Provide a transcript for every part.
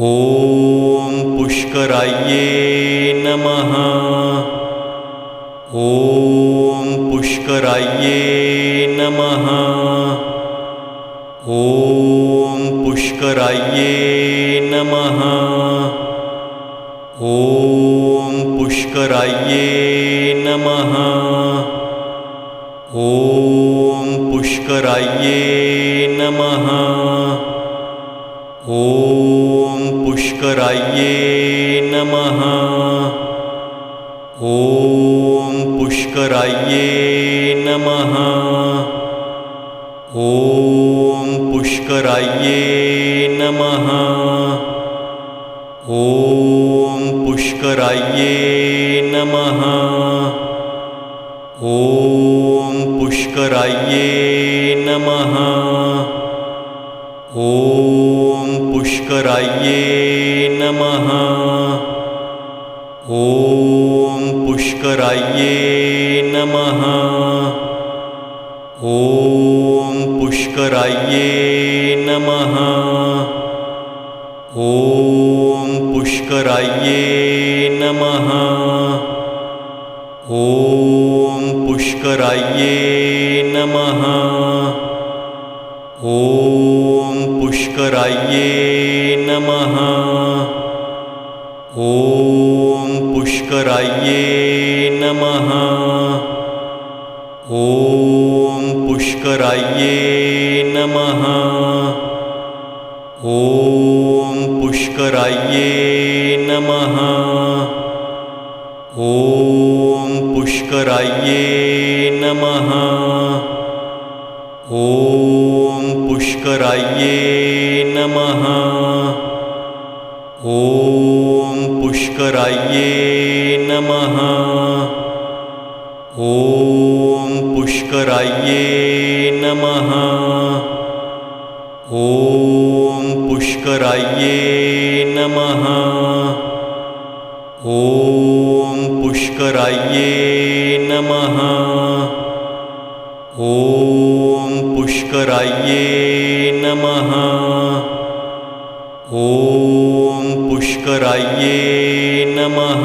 ॐ पुष्करायै नमः। ॐ पुष्करायै नमः। ॐ पुष्करायै नमः। ॐ पुष्करायै नमः। ॐ पुष्करायै नमः। ॐ पुष्करायै नमः। ॐ पुष्करायै नमः। ॐ पुष्करायै नमः। ॐ पुष्करायै नमः। ॐ पुष्करायै नमः। ॐ पुष्करायै नमः। ॐ पुष्करायै नमः। ॐ पुष्करायै नमः। ॐ पुष्करायै नमः। ॐ पुष्करायै नमः। ॐ पुष्करायै ॐ पुष्करायै नमः। ॐ पुष्करायै नमः। ॐ पुष्करायै नमः। ॐ पुष्करायै नमः। ॐ पुष्करायै नमः। ॐ पुष्करायै नमः। ॐ पुष्करायै नमः। ॐ पुष्करायै नमः। ॐ पुष्करायै नमः। ॐ पुष्करायै नमः। ॐ पुष्करायै नमः।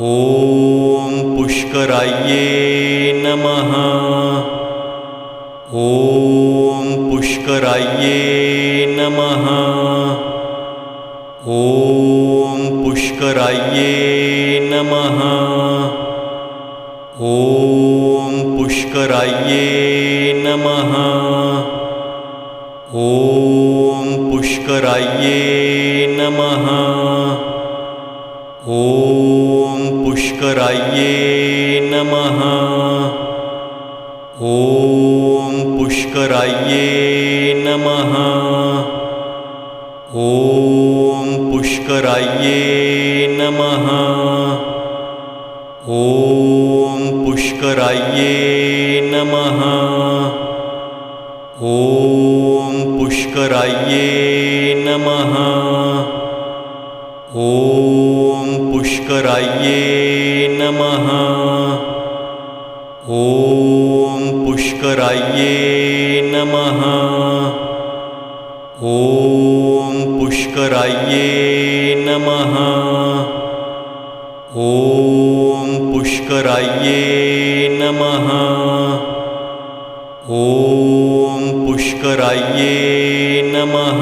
ॐ पुष्करायै नमः। ॐ पुष्करायै नमः। ॐ पुष्करायै नमः। ॐ पुष्करायै नमः। ॐ पुष्करायै नमः। ॐ पुष्करायै नमः। ॐ पुष्करायै नमः। ॐ पुष्करायै नमः। ॐ पुष्करायै नमः। ॐ पुष्करायै नमः। ॐ पुष्करायै नमः। ॐ पुष्करायै नमः। ॐ पुष्करायै नमः। ॐ पुष्करायै नमः। ॐ पुष्करायै नमः।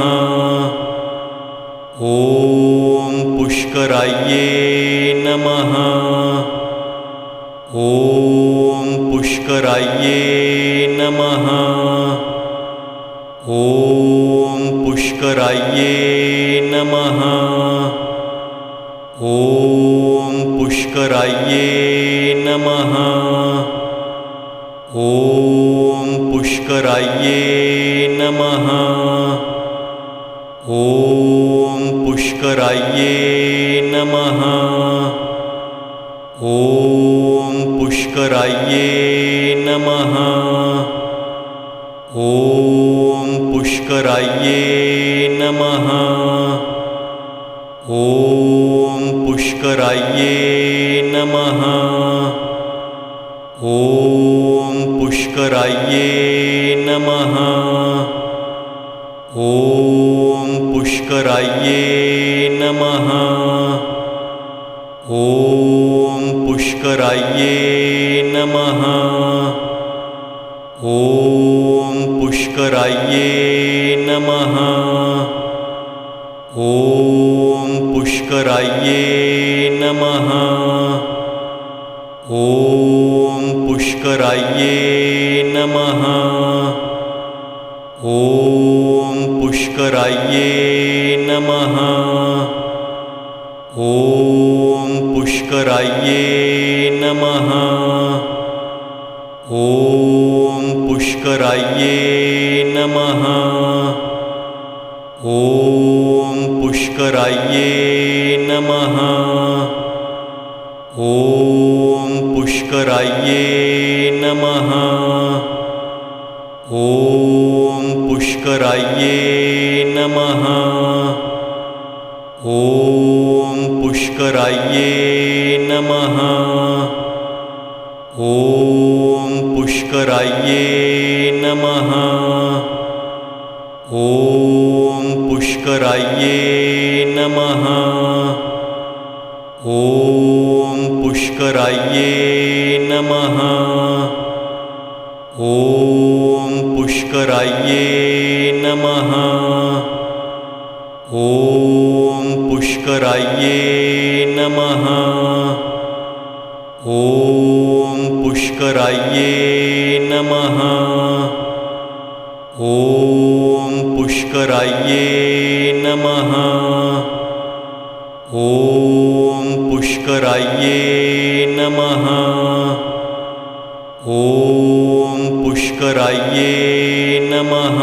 ॐ पुष्करायै नमः। ॐ पुष्करायै नमः। ॐ पुष्करायै नमः। ॐ पुष्करायै नमः। ॐ पुष्करायै नमः। ॐ पुष्करायै नमः। ॐ पुष्करायै नमः। ॐ पुष्करायै नमः। ॐ पुष्करायै नमः। ॐ पुष्करायै नमः। ॐ पुष्करायै नमः। ॐ पुष्करायै नमः। ॐ पुष्करायै नमः। ॐ पुष्करायै नमः। ॐ पुष्करायै नमः। ॐ पुष्करायै नमः। ॐ पुष्करायै नमः। ॐ पुष्करायै नमः। ॐ पुष्करायै नमः। ॐ पुष्करायै नमः। ॐ पुष्करायै नमः। ॐ पुष्करायै नमः। ॐ पुष्करायै नमः। ॐ पुष्करायै नमः। ॐ पुष्करायै नमः। ॐ पुष्करायै नमः। ॐ पुष्करायै नमः। ॐ पुष्करायै नमः। ॐ पुष्करायै नमः। ॐ पुष्करायै नमः। ॐ पुष्करायै नमः।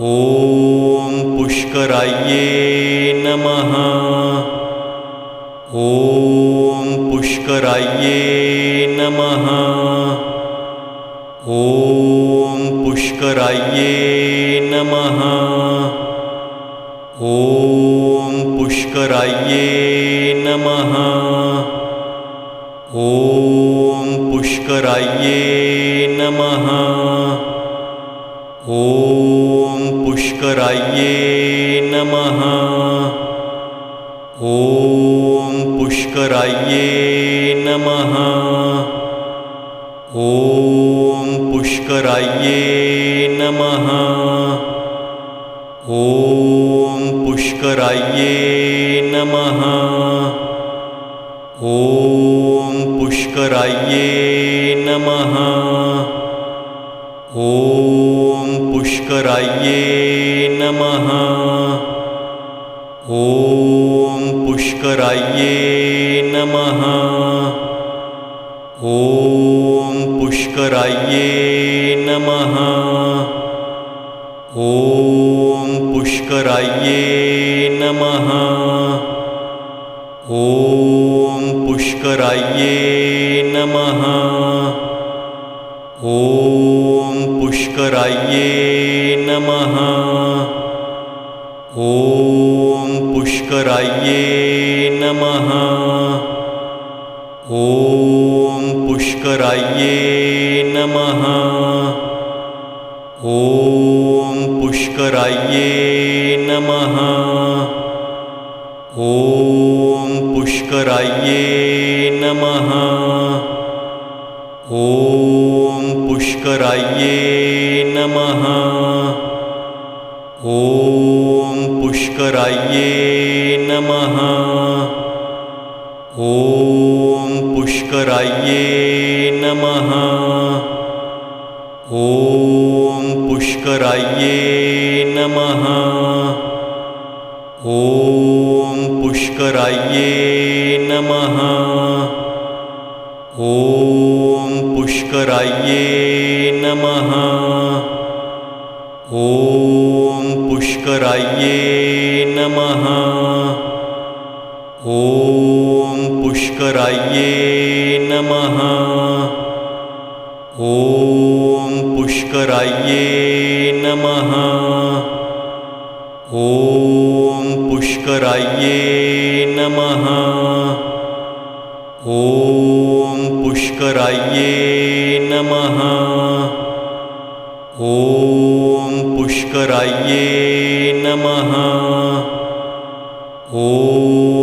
ॐ पुष्करायै नमः। ॐ पुष्करायै नमः। ॐ पुष्करायै नमः। ॐ पुष्करायै नमः। ॐ पुष्करायै नमः। ॐ पुष्करायै नमः। ॐ पुष्करायै नमः। ॐ पुष्करायै नमः। ॐ पुष्करायै नमः। ॐ पुष्करायै नमः। ॐ पुष्करायै नमः। ॐ पुष्करायै नमः। ॐ पुष्करायै नमः। ॐ पुष्करायै नमः। ॐ पुष्करायै नमः। ॐ पुष्करायै नमः। ॐ पुष्करायै नमः। ॐ पुष्करायै नमः। ॐ पुष्करायै नमः। ॐ पुष्करायै नमः। ॐ पुष्करायै नमः। ॐ पुष्करायै नमः। ॐ पुष्करायै नमः। ॐ पुष्करायै नमः। ॐ पुष्करायै नमः। ॐ पुष्करायै नमः। ॐ पुष्करायै नमः। ॐ पुष्करायै नमः। ॐ पुष्करायै नमः। ॐ पुष्करायै नमः। ॐ पुष्करायै नमः। ॐ पुष्क पुष्करायै नमः। ॐ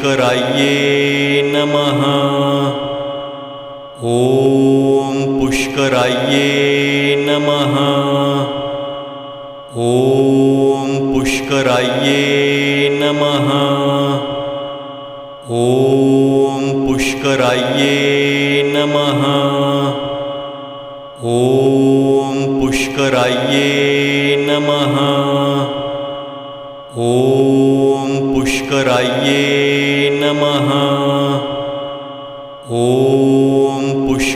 पुष्करायै नमः। ॐ पुष्करायै नमः। ॐ पुष्करायै नमः। ॐ पुष्करायै नमः। ॐ पुष्करायै नमः। ॐ पुष्करायै नमः। ॐ